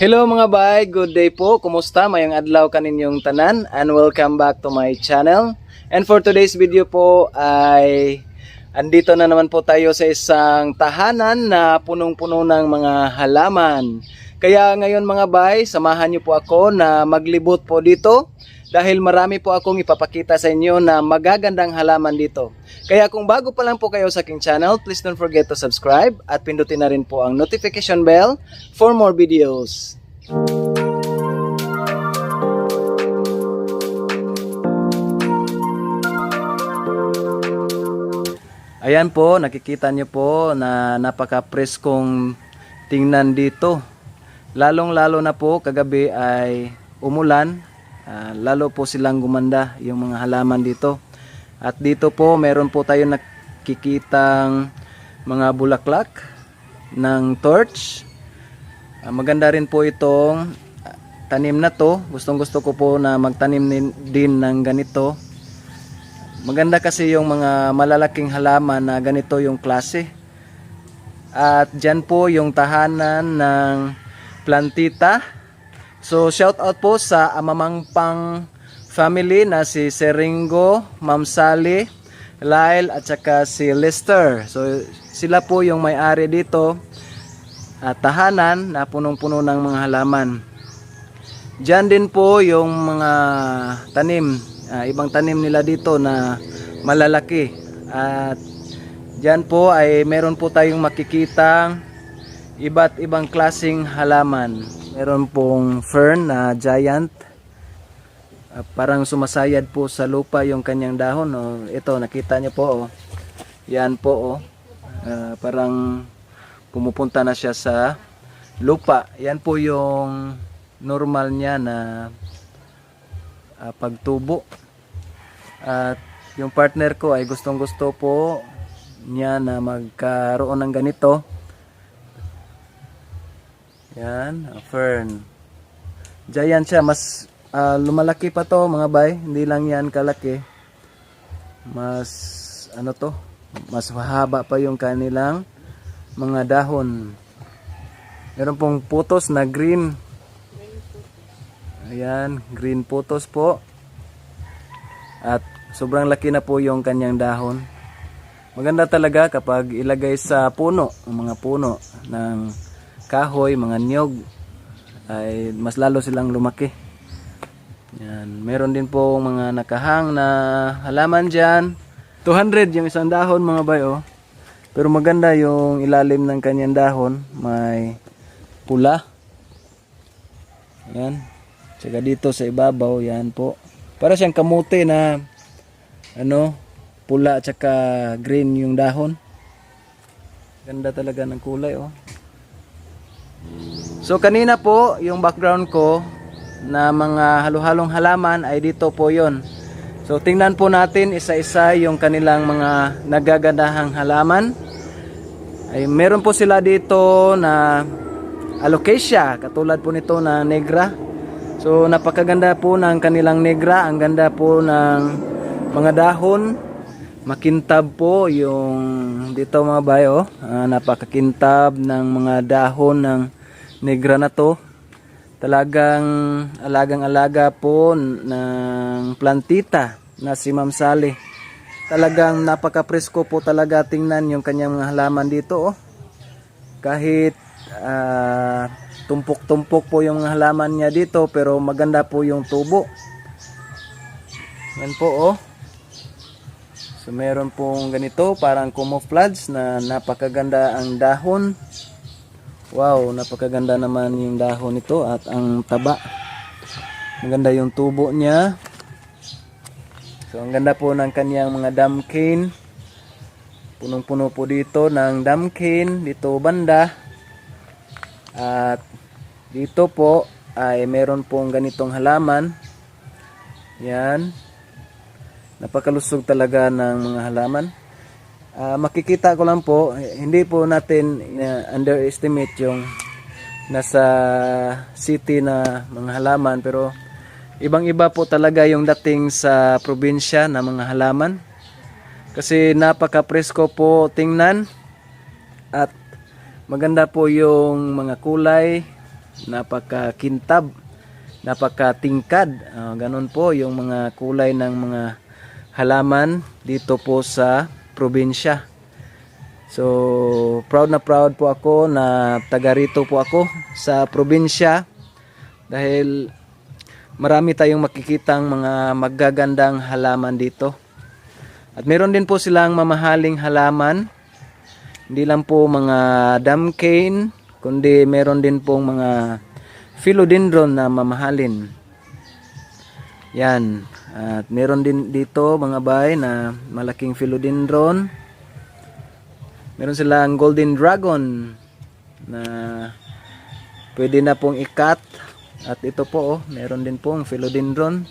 Hello mga bay, good day po. Kumusta? Mayang adlaw kaninyong tanan and welcome back to my channel. And for today's video po ay andito na naman po tayo sa isang tahanan na punong-puno ng mga halaman. Kaya ngayon mga bay, samahan niyo po ako na maglibot po dito dahil marami po akong ipapakita sa inyo na magagandang halaman dito. Kaya kung bago pa lang po kayo sa aking channel, please don't forget to subscribe at pindutin na rin po ang notification bell for more videos. Ayan po, nakikita nyo po na napaka-preskong tingnan dito. Lalong-lalo na po kagabi ay umulan. Ah, lalo po silang gumanda yung mga halaman dito. At dito po meron po tayo nakikitang mga bulaklak ng torch. Ah, maganda rin po itong ah, tanim na to. Gustong gusto ko po na magtanim din ng ganito. Maganda kasi yung mga malalaking halaman na ganito yung klase. At dyan po yung tahanan ng plantita. So shout out po sa Amamangpang family na si Seringo, Ma'am Sally, Lyle at saka si Lester. So sila po yung may-ari dito at tahanan na punong-puno ng mga halaman. Diyan din po yung mga tanim, ah, ibang tanim nila dito na malalaki. At diyan po ay meron po tayong makikitang iba't ibang klasing halaman. Meron pong fern na giant. Ah, parang sumasayad po sa lupa yung kanyang dahon. Oh. Ito, nakita niyo po. Oh. Yan po. Oh. Ah, parang pumupunta na siya sa lupa. Yan po yung normal niya na ah, pagtubo. At yung partner ko ay gustong gusto po niya na magkaroon ng ganito. Yan, fern. Giant siya, mas ah, lumalaki pa to mga bay, hindi lang yan kalaki. Mas ano to, mas mahaba pa yung kanilang mga dahon. Meron pong putos na green. Ayan, green putos po. At sobrang laki na po yung kanyang dahon. Maganda talaga kapag ilagay sa puno, ang mga puno ng kahoy, mga niyog, ay mas lalo silang lumaki. Yan. Meron din po mga nakahang na halaman dyan. 200 yung isang dahon mga bayo. Pero maganda yung ilalim ng kanyang dahon. May pula. Yan. Tsaka dito sa ibabaw, yan po. Para siyang kamote na ano, pula at saka green yung dahon. Ganda talaga ng kulay oh. So kanina po, yung background ko na mga halo-halong halaman ay dito po yon. So tingnan po natin isa-isa yung kanilang mga nagagandahang halaman. Ay meron po sila dito na alocasia, katulad po nito na negra. So napakaganda po ng kanilang negra, ang ganda po ng mga dahon. Makintab po yung dito mga bayo, Ah, napakakintab ng mga dahon ng negra na to. Talagang alagang-alaga po ng plantita na si Ma'am Sally. Talagang napaka-presko po talaga tingnan yung kanyang mga halaman dito oh. Kahit ah, tumpok-tumpok po yung mga halaman niya dito pero maganda po yung tubo. Yan po oh. So meron pong ganito parang camouflage na napakaganda ang dahon. Wow, napakaganda naman yung dahon nito at ang taba. Maganda yung tubo niya. So ang ganda po ng kanyang mga damkin. Punong-puno po dito ng damkin dito banda. At dito po ay meron pong ganitong halaman. Yan. Napakalusog talaga ng mga halaman. Ah, makikita ko lang po, hindi po natin uh, underestimate yung nasa city na mga halaman pero ibang iba po talaga yung dating sa probinsya na mga halaman. Kasi napaka presko po tingnan at maganda po yung mga kulay napakakintab, napakatingkad. Ah, ganun po yung mga kulay ng mga halaman dito po sa probinsya. So, proud na proud po ako na taga rito po ako sa probinsya dahil marami tayong makikitang mga magagandang halaman dito. At meron din po silang mamahaling halaman. Hindi lang po mga dam cane, kundi meron din pong mga philodendron na mamahalin. Yan. At meron din dito mga bay na malaking philodendron. Meron silang golden dragon na pwede na pong ikat. At ito po, oh, meron din pong philodendron.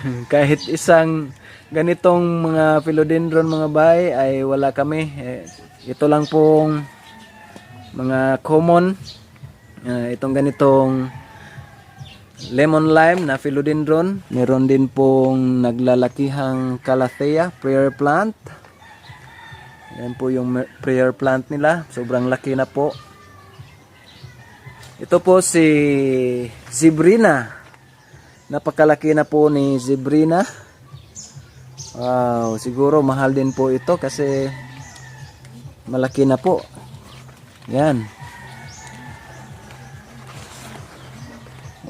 Kahit isang ganitong mga philodendron mga bay ay wala kami. Eh, ito lang pong mga common. Ah, itong ganitong lemon lime na philodendron. Meron din pong naglalakihang calathea prayer plant. Yan po yung prayer plant nila. Sobrang laki na po. Ito po si Zibrina. Napakalaki na po ni Zibrina. Wow, siguro mahal din po ito kasi malaki na po. Yan.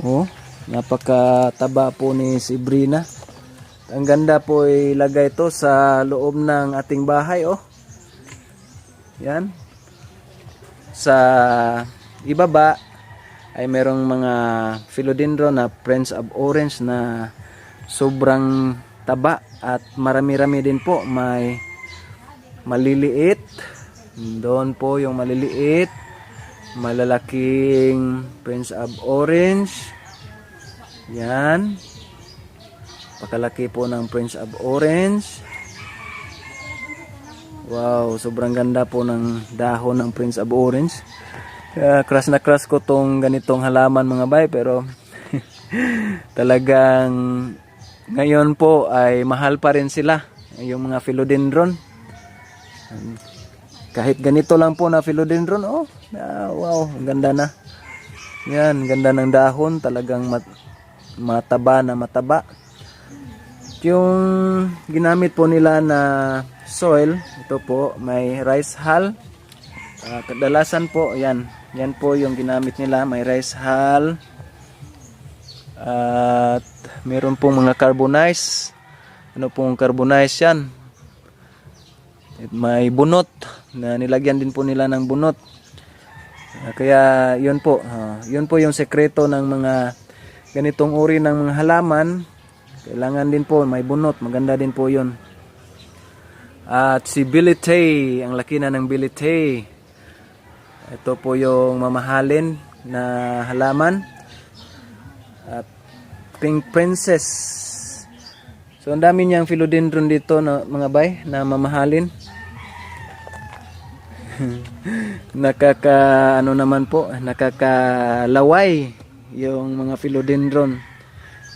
Oh, napakataba po ni Zibrina. Ang ganda po ilagay ito sa loob ng ating bahay, oh. Yan. Sa ibaba ay merong mga philodendron na Prince of Orange na sobrang taba at marami-rami din po may maliliit doon po yung maliliit malalaking Prince of Orange yan pakalaki po ng Prince of Orange Wow, sobrang ganda po ng dahon ng Prince of Orange. Kaya crush na crush ko tong ganitong halaman mga bay pero talagang ngayon po ay mahal pa rin sila yung mga philodendron. Kahit ganito lang po na philodendron, oh, ah, wow, ganda na. Yan, ganda ng dahon, talagang mat- mataba na mataba. Yung ginamit po nila na soil, ito po, may rice hull. Ah, kadalasan po, yan. Yan po yung ginamit nila, may rice hull. At meron pong mga carbonize. Ano pong carbonize yan? May bunot na nilagyan din po nila ng bunot. Ah, kaya yun po, ah, yun po yung sekreto ng mga ganitong uri ng mga halaman. Kailangan din po may bunot, maganda din po yun. At si Billy Tay, ang laki na ng Billy Tay. Ito po yung mamahalin na halaman. At Pink Princess. So ang dami niyang philodendron dito na mga bay na mamahalin. nakaka ano naman po, nakakalaway yung mga philodendron.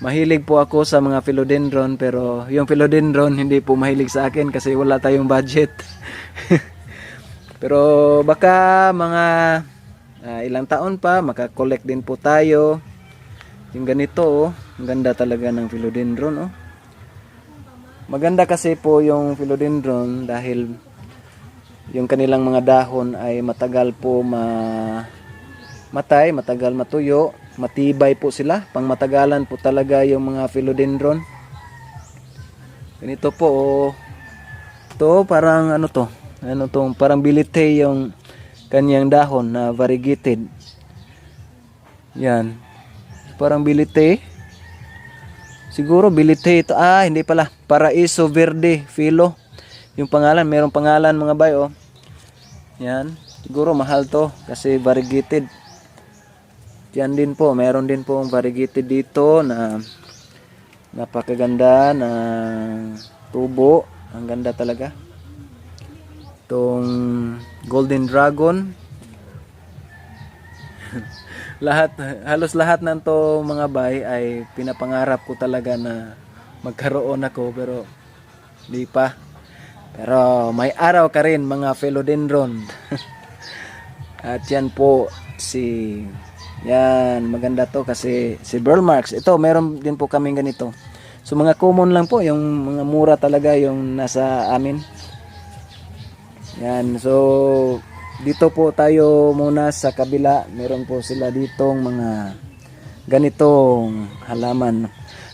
Mahilig po ako sa mga philodendron pero yung philodendron hindi po mahilig sa akin kasi wala tayong budget. pero baka mga ah, ilang taon pa makakollect din po tayo. Yung ganito oh, ang ganda talaga ng philodendron oh. Maganda kasi po yung philodendron dahil yung kanilang mga dahon ay matagal po ma matay, matagal matuyo, matibay po sila. Pang matagalan po talaga yung mga philodendron. Ganito po oh. To parang ano to? Ano to? Parang bilite yung kanyang dahon na variegated. Yan. Parang bilite. Siguro bilite ito. Ah, hindi pala. Paraiso Verde Filo. Yung pangalan, merong pangalan mga bay oh. Yan. Siguro mahal to kasi variegated. Yan din po, meron din po variegated dito na napakaganda na tubo. Ang ganda talaga. Itong Golden Dragon. lahat, halos lahat ng to mga bay ay pinapangarap ko talaga na magkaroon ako pero di pa. Pero may araw ka rin mga philodendron. At yan po si Yan, maganda to kasi si Marks. Ito, meron din po kaming ganito. So mga common lang po, yung mga mura talaga yung nasa amin. Yan, so dito po tayo muna sa kabila. Meron po sila ditong mga ganitong halaman.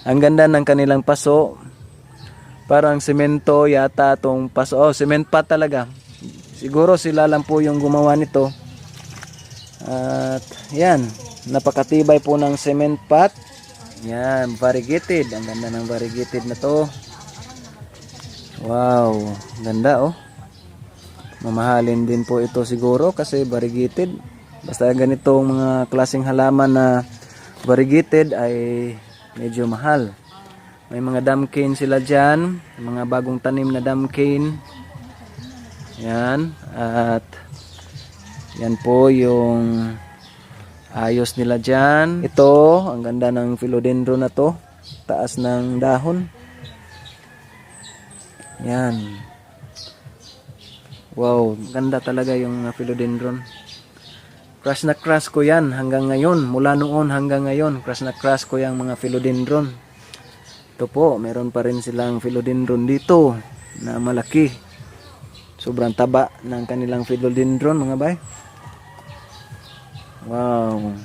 Ang ganda ng kanilang paso. Parang semento yata tong paso. Oh, cement pa talaga. Siguro sila lang po yung gumawa nito. At yan, napakatibay po ng cement pot. Yan, variegated. Ang ganda ng variegated na to. Wow, ganda oh. Mamahalin din po ito siguro kasi variegated. Basta ganitong mga klaseng halaman na variegated ay medyo mahal. May mga damkane sila dyan. Mga bagong tanim na damkane. Yan. At yan po yung ayos nila dyan. Ito, ang ganda ng philodendron na to. Taas ng dahon. Yan. Wow, ganda talaga yung philodendron. Crush na crush ko yan hanggang ngayon. Mula noon hanggang ngayon, crush na crush ko yung mga philodendron. Ito po, meron pa rin silang philodendron dito na malaki. Sobrang taba ng kanilang philodendron mga bay. Wow.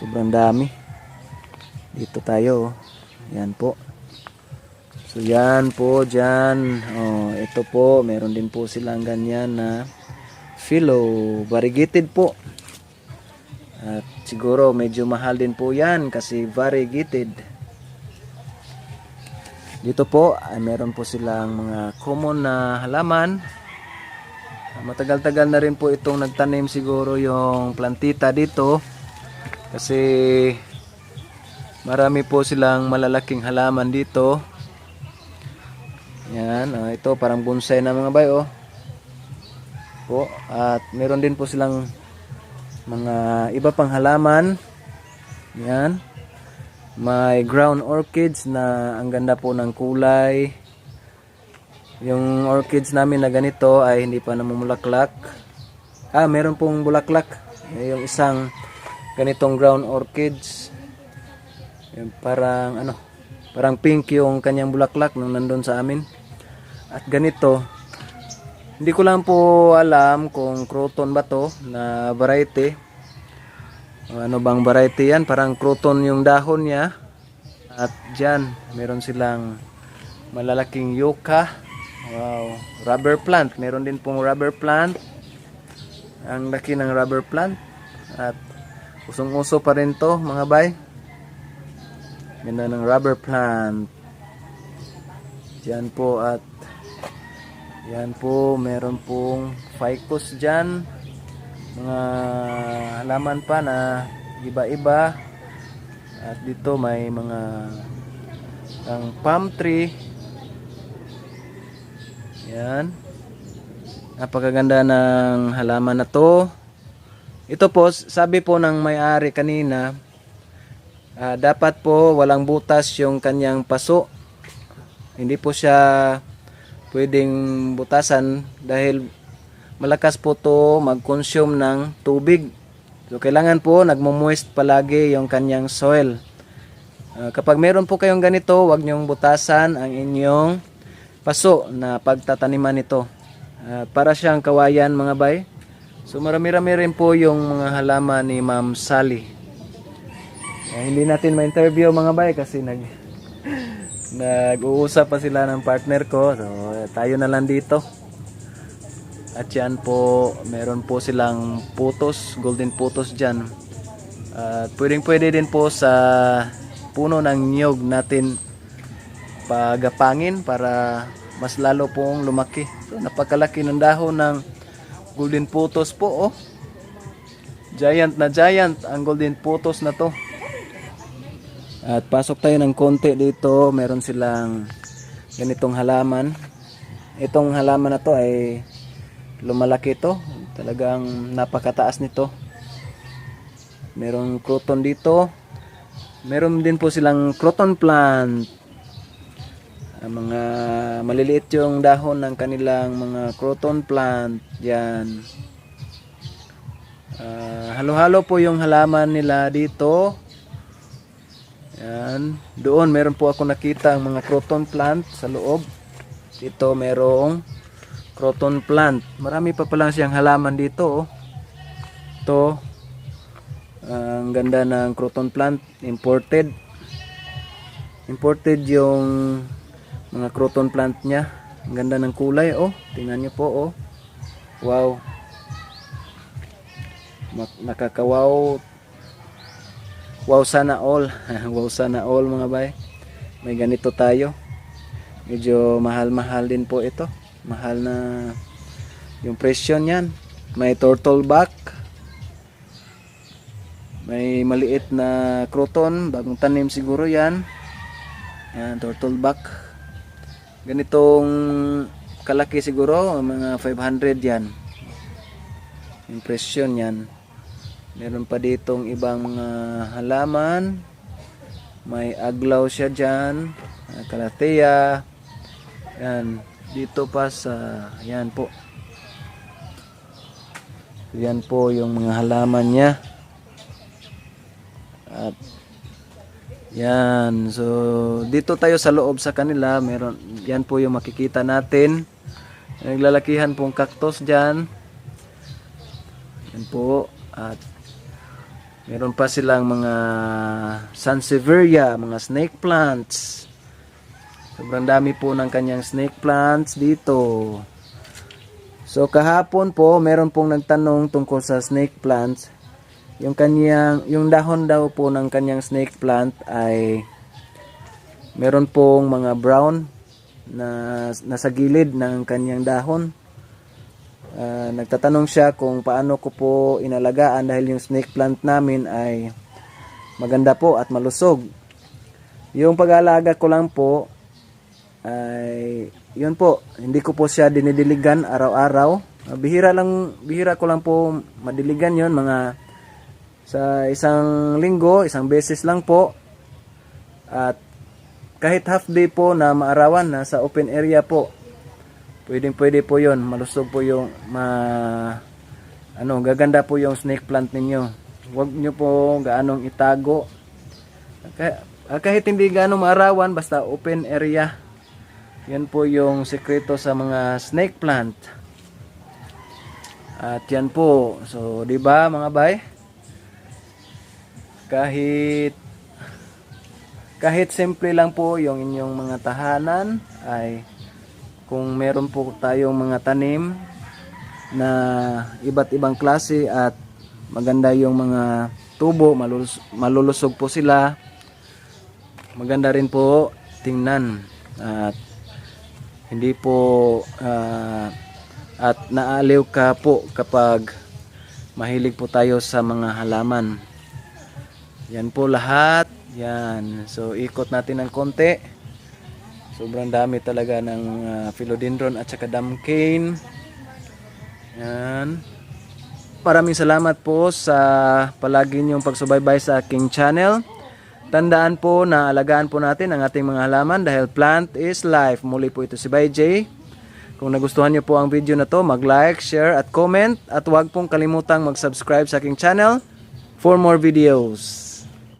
Sobrang dami. Dito tayo. oh. Yan po. So yan po dyan. Oh, ito po, meron din po silang ganyan na philo. Variegated po. At siguro medyo mahal din po yan kasi variegated. Dito po, ay meron po silang mga common na halaman. Matagal-tagal na rin po itong nagtanim siguro yung plantita dito. Kasi marami po silang malalaking halaman dito. Yan, ah, ito parang bonsai na mga bay oh. Po, at meron din po silang mga iba pang halaman. Yan. May ground orchids na ang ganda po ng kulay. Yung orchids namin na ganito ay hindi pa namumulaklak. Ah, meron pong bulaklak. Eh, Yung isang ganitong ground orchids. Yung parang ano, parang pink yung kanyang bulaklak nung nandun sa amin. At ganito, hindi ko lang po alam kung croton ba to na variety. Ano bang variety yan? Parang croton yung dahon niya. At dyan, meron silang malalaking yucca. Wow. Rubber plant. Meron din pong rubber plant. Ang laki ng rubber plant. At usong-uso pa rin to mga bay. Ganda ng rubber plant. Diyan po at yan po, meron pong ficus dyan. Mga halaman pa na iba-iba. At dito may mga ang palm tree. Yan. Napakaganda ng halaman na to. Ito po, sabi po ng may-ari kanina, ah, dapat po walang butas yung kanyang paso. Hindi po siya pwedeng butasan dahil malakas po to mag-consume ng tubig. So kailangan po nagmo-moist palagi yung kanyang soil. Ah, kapag meron po kayong ganito, wag niyong butasan ang inyong paso na pagtataniman nito. Ah, para siyang kawayan mga bay. So marami-rami rin po yung mga halaman ni Ma'am Sally. Ah, hindi natin ma-interview mga bay kasi nag nag-uusap pa sila ng partner ko. So tayo na lang dito. At yan po, meron po silang putos, golden putos dyan. At pwedeng pwede din po sa puno ng niyog natin pagapangin para mas lalo pong lumaki. So napakalaki ng dahon ng golden putos po oh. Giant na giant ang golden putos na to. At pasok tayo ng konti dito, meron silang ganitong halaman. Itong halaman na to ay lumalaki to. Talagang napakataas nito. Merong croton dito. Meron din po silang croton plant. Ang mga maliliit yung dahon ng kanilang mga croton plant. Yan. Ah, halo-halo po yung halaman nila dito. Yan. Doon meron po ako nakita ang mga croton plant sa loob. Dito merong croton plant. Marami pa pala siyang halaman dito. Oh. Ito. ang ganda ng croton plant. Imported. Imported yung mga croton plant niya. Ang ganda ng kulay. Oh. Tingnan niyo po. Oh. Wow. Nakakawaw wow sana all wow sana all mga bay may ganito tayo medyo mahal-mahal din po ito mahal na yung presyo niyan may turtle back may maliit na croton bagong tanim siguro yan yan turtle back ganitong kalaki siguro mga 500 yan yung presyo niyan Meron pa ditong ibang mga halaman. May aglaw siya dyan. ah, Kalatea. Yan. Dito pa sa... Yan po. Yan po yung mga halaman niya. At yan. So, dito tayo sa loob sa kanila. Meron, yan po yung makikita natin. Naglalakihan pong cactus dyan. Yan po. At meron pa silang mga Sansevieria, mga snake plants. Sobrang dami po ng kanyang snake plants dito. So kahapon po, meron pong nagtanong tungkol sa snake plants. Yung kanyang yung dahon daw po ng kanyang snake plant ay meron pong mga brown na nasa gilid ng kanyang dahon. Ah, nagtatanong siya kung paano ko po inalagaan dahil yung snake plant namin ay maganda po at malusog. Yung pag-aalaga ko lang po ay yun po, hindi ko po siya dinidiligan araw-araw. Ah, Bihira lang, bihira ko lang po madiligan yon mga sa isang linggo, isang beses lang po. At kahit half day po na maarawan na sa open area po, Pwedeng pwede po yon malusog po yung ma ano gaganda po yung snake plant ninyo huwag nyo po gaanong itago Kah- ah, kahit hindi gaano maarawan basta open area yan po yung sekreto sa mga snake plant at yan po so di ba mga bay kahit kahit simple lang po yung inyong mga tahanan ay kung meron po tayong mga tanim na iba't ibang klase at maganda yung mga tubo, malulus- malulusog po sila. Maganda rin po tingnan at hindi po ah, at naaliw ka po kapag mahilig po tayo sa mga halaman. Yan po lahat. Yan. So ikot natin ng konti. Sobrang dami talaga ng ah, philodendron at saka damcane. Yan. Maraming salamat po sa palagi niyong pagsubaybay sa aking channel. Tandaan po na alagaan po natin ang ating mga halaman dahil plant is life. Muli po ito si Bay J. Kung nagustuhan niyo po ang video na to, mag-like, share at comment at huwag pong kalimutang mag-subscribe sa aking channel for more videos.